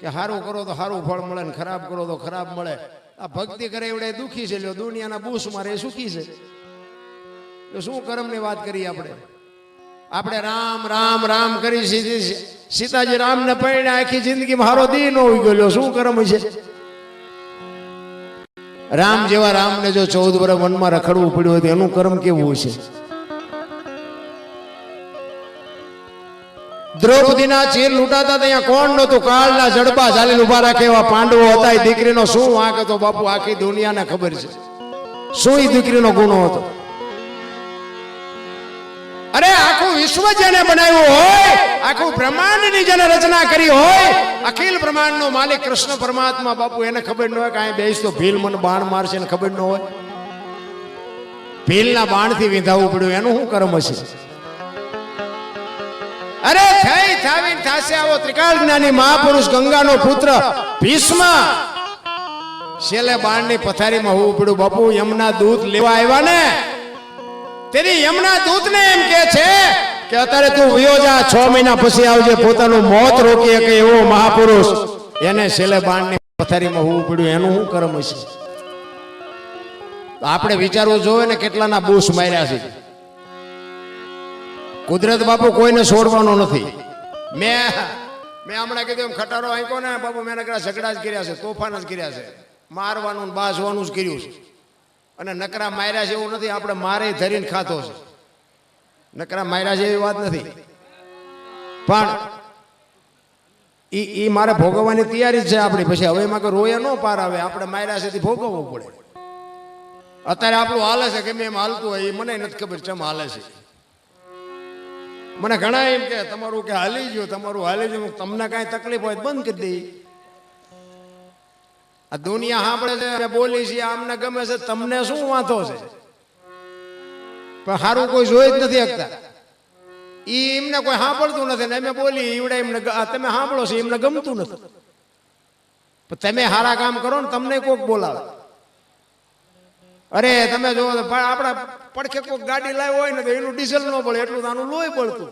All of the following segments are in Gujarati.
કે સારું કરો તો સારું ફળ મળે ને ખરાબ કરો તો ખરાબ મળે. આ ભક્તિ કરે એવડે દુખી છે દુનિયાના બૂસ મારે સુખી છે. તો શું કરમની વાત કરીએ આપણે? આપણે રામ રામ રામ કરી સીતાજી રામને પરિણે આખી જિંદગી મારો દિન ન ઉઈ ગયો શું કર્મ છે? રામ જેવા રામને જો ચૌદ વર્ષ વનમાં રખડવું પડ્યું હોય તો એનું કર્મ કેવું છે દ્રૌપદીના ચીર લૂંટાતા ત્યાં કોણ નહોતું? કાળના જડબા ચાલી ઊભા રાખે એવા પાંડવો હતા. એ દીકરીનો શું વાંક હતો બાપુ? આખી દુનિયાને ખબર છે. શું એ દીકરીનો ગુનો હતો? અરે, આખું વિશ્વ જેને બનાવ્યું હોય, આખું બ્રહ્માંડની જેને રચના કરી હોય, અખિલ બ્રહ્માંડનો માલિક કૃષ્ણ પરમાત્મા, બાપુ, એને ખબર ન હોય કે અહીં બેસ તો ભીલ મને બાણ મારશે ને ખબર ન હોય. ભીલના બાણથી વિંધાવું પડ્યું. એનું શું કર્મ હશે? અરે થઈ થાવીને થાશે આવો ત્રિકાળ જ્ઞાની મહાપુરુષ ગંગાનો પુત્ર ભીષ્મ. છેલ્લે બાણની પથારીમાં હું પડ્યું બાપુ, યમના દૂત લેવા આવ્યા ને? તેની યમના દૂતને એમ કે છે કે અત્યારે તું વિયો જા છ મહિના પછી આવજે, પોતાનું મોત રોકી શકે એવો મહાપુરુષ. એને છેલ્લે બાણની પથારીમાં હોવું પડ્યું એનું શું કર્મ હશે? આપણે વિચારવું જોઈએ ને કેટલાના બૂસ માર્યા છે. કુદરત બાપુ કોઈને છોડવાનો નથી. મેં મેં હમણાં કીધું એમ ખટારો આંકો ને, બાપુ મેં નકરા ઝઘડા જ કર્યા છે, તોફાન જ કર્યા છે. મારવાનું બાસવાનું જ કર્યું છે. અને નકરા માર્યા છે એવું નથી, આપણે મારે ધરીને ખાતો છે. નકરા માર્યા છે એવી વાત નથી. પણ એ એ મારે ભોગવવાની તૈયારી છે આપણી. પછી હવે એમાં કોઈ રોયા ન પાર આવે. આપણે માર્યા છે તે ભોગવવું પડે. અત્યારે આપણું હાલે છે કે એમ હાલતું હોય, એ મને નથી ખબર ચમ હાલે છે. મને ઘણા એમ કે તમારું કે હાલી ગયું, તમારું હાલી ગયું. તમને કાંઈ તકલીફ હોય બંધ કરી દઈ આ દુનિયા સાંભળે છે બોલી છીએ આમને ગમે છે, તમને શું વાંધો છે? પણ સારું કોઈ જોઈ જ નથી શકતા. ઈ એમને કોઈ સાંભળતું નથી ને અમે બોલી, ઈવડે એમને તમે સાંભળો છો, એમને ગમતું નથી. પણ તમે સારા કામ કરો ને તમને કોક બોલાવે. અરે તમે જો આપણા પડખે કોઈ ગાડી લાવ્યો હોય ને તો એનું ડીઝલ ન પડે, એટલું તો આનું લોહી પડતું.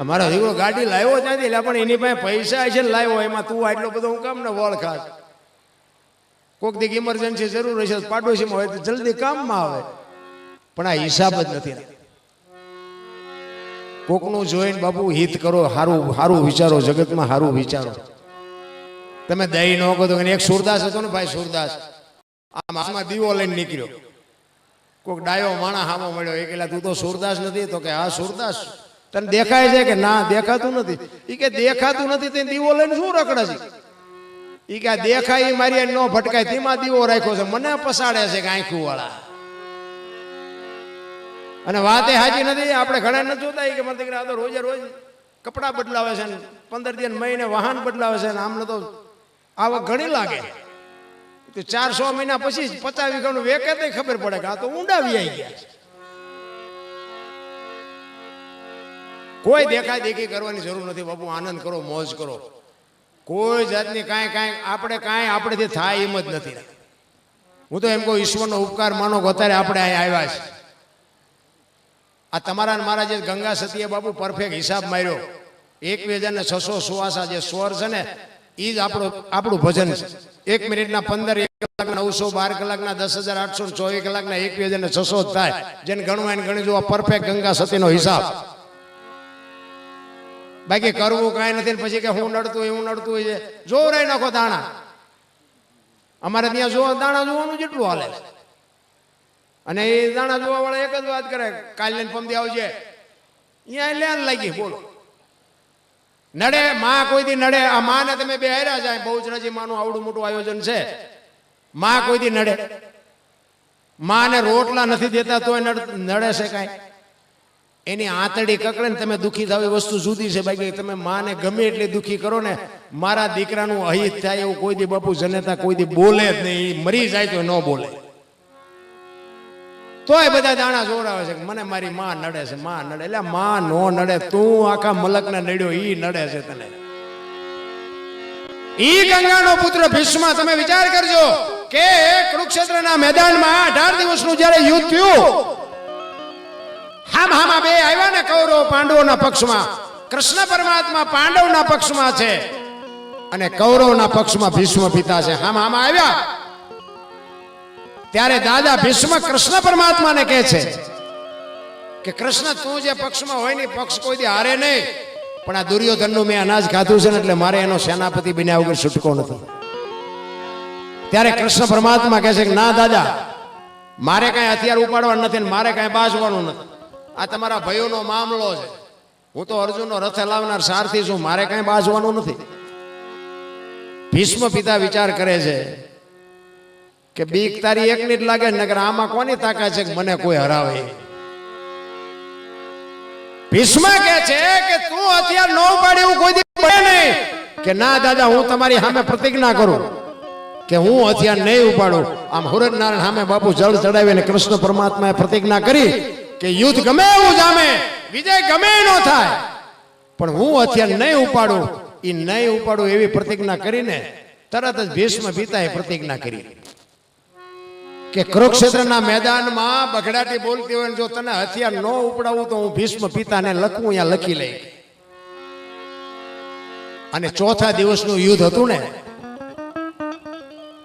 અમારો દીકરો ગાડી લાવ્યો જ લે પણ એની પાસે પૈસા છે ને લાવ્યો, એમાં તું આટલો બધો હું કામ ને વળ ખાસ કોક દીક ઇમરજન્સી જરૂર હશે પાડોશીમાં હોય તો જલ્દી કામમાં આવે. પણ આ હિસાબ જ નથી કોકનું જોઈને બાપુ હિત કરો સારું સારું વિચારો, જગતમાં સારું વિચારો. તમે દહીં ન કહો તો એક સુરદાસ હતો ને ભાઈ સુરદાસ. આમ આમાં દીવો લઈને નીકળ્યો. કોક ડાયો માણા હામો મળ્યો. એ કહેલા તું તો સુરદાસ નથી. તો કે હા સુરદાસ. તને દેખાય છે કે ના દેખાતું નથી. એ કે દેખાતું નથી. તે દીવો લઈને શું રખડે છે? એ કે દેખાય એ મારી ન ભટકાય. તેમાં દીવો રાખ્યો છે. મને પસાડે છે કે આંખું વાળા અને વાત એ હાજી નથી. આપણે ઘણા નથી જોતા. કે મને દીકરા તો રોજે રોજ કપડાં બદલાવે છે ને પંદર દિન મહિને વાહન બદલાવે છે ને આમને તો આવક ઘણી લાગે. તો ચાર સો મહિના પછી પચાસ વીઘાનું વેકે તે ખબર પડે કે આ તો ઊંડા વ્યાઈ ગયા કોઈ દેખાય દેખી કરવાની જરૂર નથી, બાપુ, આનંદ કરો, મોજ કરો. કોઈ જાતની કાંઈ કાંઈ, આપણે કાંઈ આપણેથી થાય એમ જ નથી. હું તો એમ કહું, ઈશ્વરનો ઉપકાર માનો કે અત્યારે આપણે અહીં આવ્યા છે. આ તમારા મારા જે ગંગા સતીએ બાપુ પરફેક્ટ હિસાબ માર્યો. એક હજાર ને છસો સુવાસા જે સ્વર છે ને એ જ આપણું આપણું ભજન છે. એક મિનિટના પંદર, એક કલાક નવસો બાર કલાકના, દસ હજાર આઠસો ચોવીસ કલાકના, એક હજાર છસો જ થાય. જેને ગણવા ગણી જોવા પરફેક્ટ ગંગા સતીનો હિસાબ. બાકી કરવું કાંઈ નથી પછી કે હું નડતું હું નડતું હોય છે. જોવરાઈ નાખો દાણા. અમારે ત્યાં જોવા દાણા જોવાનું જેટલું હાલે અને એ દાણા જોવા વાળા એક જ વાત કરે, કાલે પમદી આવજે. અહીંયા લેન લાગી, બોલો. નડે, માં કોઈ દી નડે? આ માને તમે બે હાર્યા જાય બહુ જ નજી માનું આવડું મોટું આયોજન છે. માં કોઈ દી નડે? માને રોટલા નથી દેતા, તોય નડ- છે કાંઈ? એની આંતડી કકડે ને તમે દુઃખી થાવ, એ વસ્તુ જુદી છે બાકી તમે માને ગમે એટલી દુઃખી કરો ને, મારા દીકરાનું અહિત થાય એવું કોઈ દી બાપુ જનેતા કોઈ દી બોલે જ નહીં મરી જાય તો ન બોલે. તોય બધા દાણા જોડાવે છે મને મારી માં નડે છે, માં નડે. એટલે માં નો નડે, તું આખા મલકને નડ્યો, ઈ નડે છે તને. ઈ ગંગાનો પુત્ર ભીષ્મ, તમે વિચાર કરજો કે કુરુક્ષેત્રના મેદાનમાં અઢાર દિવસનું જ્યારે યુદ્ધ થયું, હામ હામા બે આવ્યા ને કૌરવ પાંડવોના પક્ષમાં. કૃષ્ણ પરમાત્મા પાંડવના પક્ષમાં છે અને કૌરવના પક્ષમાં ભીષ્મ પિતા છે. હામ હામા આવ્યા. ત્યારે દાદા ભીષ્મ કૃષ્ણ પરમાત્માને કહે છે કે કૃષ્ણ તું જે પક્ષમાં હોય ને પક્ષ કોઈ દી હારે નહીં પણ આ દુર્યોધનનું મેં અનાજ ખાધું છે ને એટલે મારે એનો સેનાપતિ બન્યા વગર છૂટકો નથી. ત્યારે કૃષ્ણ પરમાત્મા કહે છે કે ના દાદા મારે કાંઈ હથિયાર ઉપાડવાનું નથી ને મારે કાંઈ બાજવાનું નથી. આ તમારા ભયોનો મામલો છે. હું તો અર્જુનનો રથ લાવનાર સારથી છું મારે કાંઈ બાજવાનું નથી. ભીષ્મ પિતા વિચાર કરે છે કે બીક તારી એકની જ લાગે ને નકર આમાં કોની તાકાત છે કે મને કોઈ હરાવે? ભીષ્મ કે છે કે તું અત્યારે ન ઉપાડે એવું કોઈ દી પડે નહીં. કે ના દાદા, હું તમારી સામે પ્રતિજ્ઞા કરું. કે હું હથિયાર નહીં ઉપાડું. આમ હુરજ નારાયણ સામે બાપુ જળ ચડાવીને કૃષ્ણ પરમાત્માએ પ્રતિજ્ઞા કરી કે યુદ્ધ ગમે એવું જામે, વિજય ગમે ન થાય. પણ હું હથિયાર નહીં ઉપાડું. એ નહીં ઉપાડું એવી પ્રતિજ્ઞા કરીને તરત જ ભીષ્મ પિતાએ પ્રતિજ્ઞા કરી. કે કુરુક્ષેત્રના મેદાનમાં બગડાટી બોલતી હોય જો તને હથિયાર ન ઉપડાવું તો હું ભીષ્મ પિતાને લખું અહીંયા લખી લઈ. અને ચોથા દિવસનું યુદ્ધ હતું ને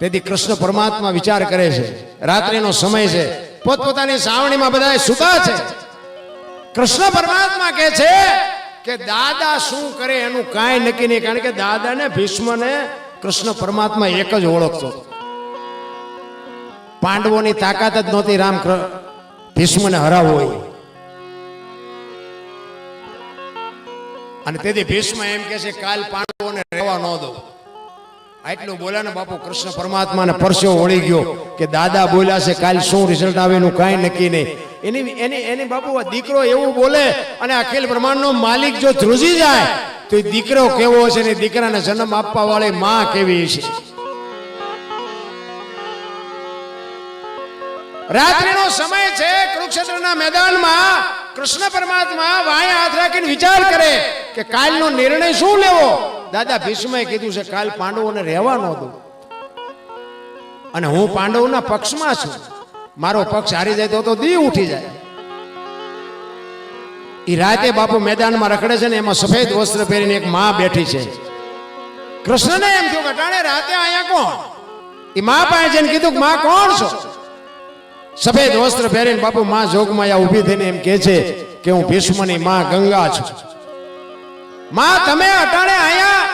તેથી કૃષ્ણ પરમાત્મા વિચાર કરે છે રાત્રિનો સમય છે પોતપોતાની સાવણીમાં બધા સુતા છે. કૃષ્ણ પરમાત્મા કહે છે કે દાદા શું કરે એનું કાંઈ નક્કી નહીં કારણ કે દાદાને ભીષ્મને કૃષ્ણ પરમાત્મા એક જ ઓળખતો પાંડવોની તાકાત જ નહોતી, રામ ભીષ્મને હરાવવો અને તેથી ભીષ્મ એમ કે છે કાલ પાંડવોને રહેવા ન દો. આટલું બોલ્યા ને બાપુ કૃષ્ણ પરમાત્માને પરસ્યો વળી ગયો કે દાદા બોલ્યા છે કાલ શું રિઝલ્ટ આવે એનું કાંઈ નક્કી નહીં. એની એની એની બાપુ દીકરો એવું બોલે અને અખિલ બ્રહ્માંડનો માલિક જો ધ્રુજી જાય, તો એ દીકરો કેવો હશે ને દીકરાને જન્મ આપવા વાળી માં કેવી છે? રાત્રિનો સમય છે, કુરુક્ષેત્રના મેદાનમાં કૃષ્ણ પરમાત્મા વાય હાથ રાખીને વિચાર કરે કે કાલનો નિર્ણય શું લેવો? દાદા ભીષ્મએ કીધું છે, કાલ પાંડવોને રહેવા ન દઉં અને હું પાંડવોના પક્ષમાં છું. મારો પક્ષ હારી જાય તો તો દી ઉઠી જાય. એ રાતે બાપુ મેદાનમાં રખડે છે ને એમાં સફેદ વસ્ત્ર પહેરીને એક માં બેઠી છે. કૃષ્ણને એમ થયું ઘટાડે રાતે અહીંયા કોણ? એ માં પાસે જઈને કીધું કે માં કોણ છો? સફેદ વસ્ત્ર પહેરીને બાપુ માં જોગમાયા ઊભી થઈને એમ કહે છે કે હું ભીષ્મની માં ગંગા છું. માં, તમે અટાણે આયા?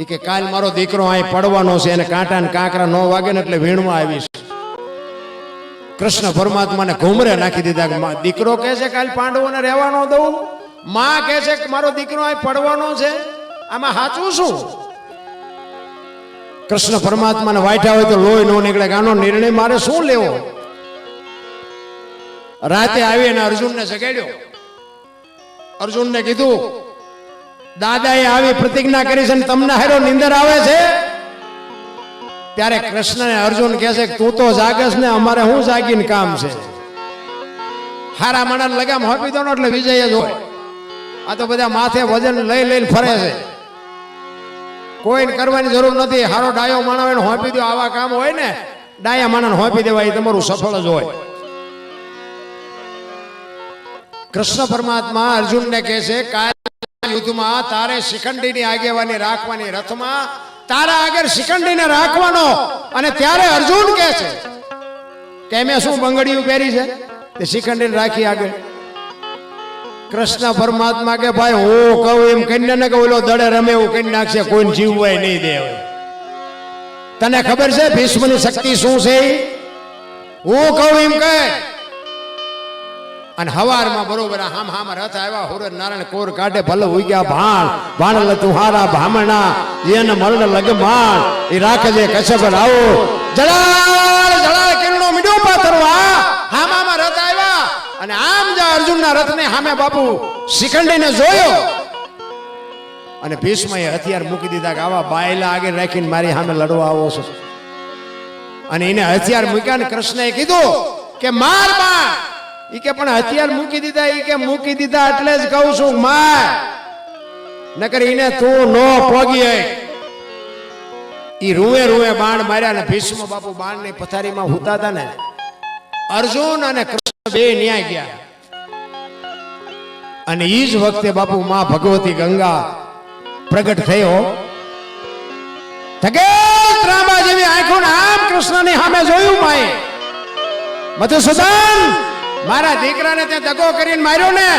એ કે કાલ મારો દીકરો અહીં પડવાનો છે અને કાંટા ને કાંકરા નો વાગે ને એટલે વીણમાં આવીશ કૃષ્ણ પરમાત્માને ઘુમરે નાખી દીધા કે દીકરો કહે છે કાલ પાંડવોને રહેવાનો દઉં? માં કહે છે કે મારો દીકરો અહીં પડવાનો છે. આમાં સાચું શું? કૃષ્ણ પરમાત્માને વાંચ્યા હોય તો લોહી નો નીકળે આનો નિર્ણય મારે શું લેવો? રાતે આવી અને અર્જુનને જગાડ્યો. અર્જુનને કીધું, દાદાએ આવી પ્રતિજ્ઞા કરી છે તમને હારો નિંદર આવે છે? ત્યારે કૃષ્ણને અર્જુન કહે છે, તું તો જાગસ ને, અમારે શું જાગીને કામ છે? હારા માણસ લગામ હોપી દો એટલે વિજય જ હોય. આ તો બધા માથે વજન લઈ લઈને ફરે છે. કોઈને કરવાની જરૂર નથી. હારો ડાયો માણો એને હોંપી દો, આવા કામ હોય ને, ડાયા માણસ હોંપી દેવા એ તમારું સફળ જ હોય. કૃષ્ણ પરમાત્મા અર્જુનને કહે છે, કાલ યુદ્ધમાં તારે શિખંડીની આગેવાની રાખવાની રથમાં, તારા આગળ શિખંડીને રાખવાનો. અને ત્યારે અર્જુન કહે છે કે મેં શું બંગડીયું પહેરી છે? તે શિખંડીને રાખી આગળ. કૃષ્ણ પરમાત્મા કે ભાઈ, હું કહું એમ કહીને ને કે ઓલો દડે રમે એવું કહી નાખશે, કોઈને જીવવાય નહીં દે તને ખબર છે ભીષ્મની શક્તિ શું છે? હું કહું એમ કહે. અને હવારમાં બરોબર હામ હામ રથ આવ્યા હોર નારાયણ કોર કાઢે, ભલે ઉગ્યા ભાણ ભાણ તુહારા ભામણા જેને મરણ લગમાણ એ રાખજે કશ્યપ આવો જળાળ જળાળ કિરણો મીડો પાથરવા હામ હામ રથ આવ્યા અને આમ અર્જુનના રથને સામે બાપુ શિખંડીને જોયો. અને ભીષ્મએ હથિયાર મૂકી દીધા કે આવા બાયલા આગે રાખીને મારી સામે લડવા આવો છો. અને એને હથિયાર મૂક્યા ને કૃષ્ણએ કીધું કે માર માર. ઈ કે પણ હથિયાર મૂકી દીધા, ઈ કે મૂકી દીધા એટલે જ કહું છું માર. નકર એને તું નો પોગી એ રૂએ રૂએ બાણ માર્યા ને ભીષ્મ બાપુ બાણની પથારીમાં હુતા હતા ને અર્જુન અને કૃષ્ણ બે ન્યાય ગયા. અને એ જ વખતે બાપુ માં ભગવતી ગંગા પ્રગટ થયો. ત્રાંબા જેવી આંખો આમ કૃષ્ણની સામે જોયું માએ. મધુસૂદન, મારા દીકરાને તે દગો કરીને માર્યો ને.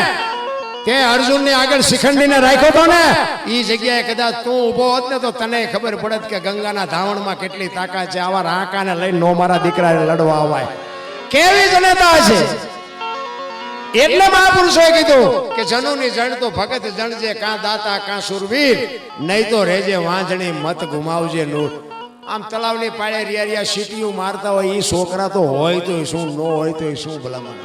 તે અર્જુનને આગળ શિખંડીને રાખ્યો તો ને. એ જગ્યાએ કદાચ તું ઊભો હોત તો તને ખબર પડત કે ગંગાના ધાવણમાં કેટલી તાકાત છે. આવા રાંકાને લઈને નો મારા દીકરાને લડવા આવાય કેવી જનતા છે? એટલે મહાપુરુષોએ કીધું કે જનુની જણ તો ભગત જણજે કાં દાતા કાં સુરવીર નહીં તો રેજે વાંજણી મત ગુમાવજે નૂર આમ તલાવની પાળે રિયા રિયા સીટીઓ મારતા હોય એ છોકરા તો હોય તો શું ન હોય તો શું ભલામણ.